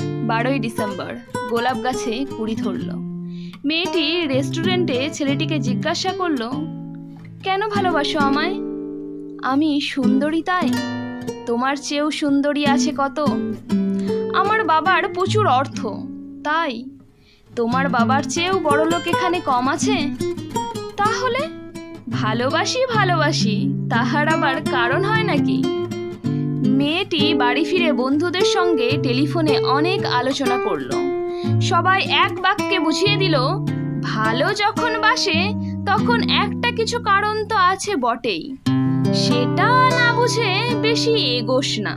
বারোই ডিসেম্বর, গোলাপ গাছে কুড়ি ধরল। মেয়েটি রেস্টুরেন্টে ছেলেটিকে জিজ্ঞাসা করল, কেন ভালোবাসো আমায়? আমি সুন্দরী তাই? তোমার চেয়েও সুন্দরী আছে কত? আমার বাবার প্রচুর অর্থ, তাই? তোমার বাবার চেয়েও বড় লোক এখানে কম আছে? তাহলে ভালোবাসি ভালোবাসি, তাহার আবার কারণ হয় নাকি? মেয়েটি বাড়ি ফিরে বন্ধুদের সঙ্গে টেলিফোনে অনেক আলোচনা করল। সবাই এক বাক্যে বুঝিয়ে দিল, ভালো যখন বাসে, তখন একটা কিছু কারণ তো আছে বটেই। সেটা না বুঝে বেশি এগোস না।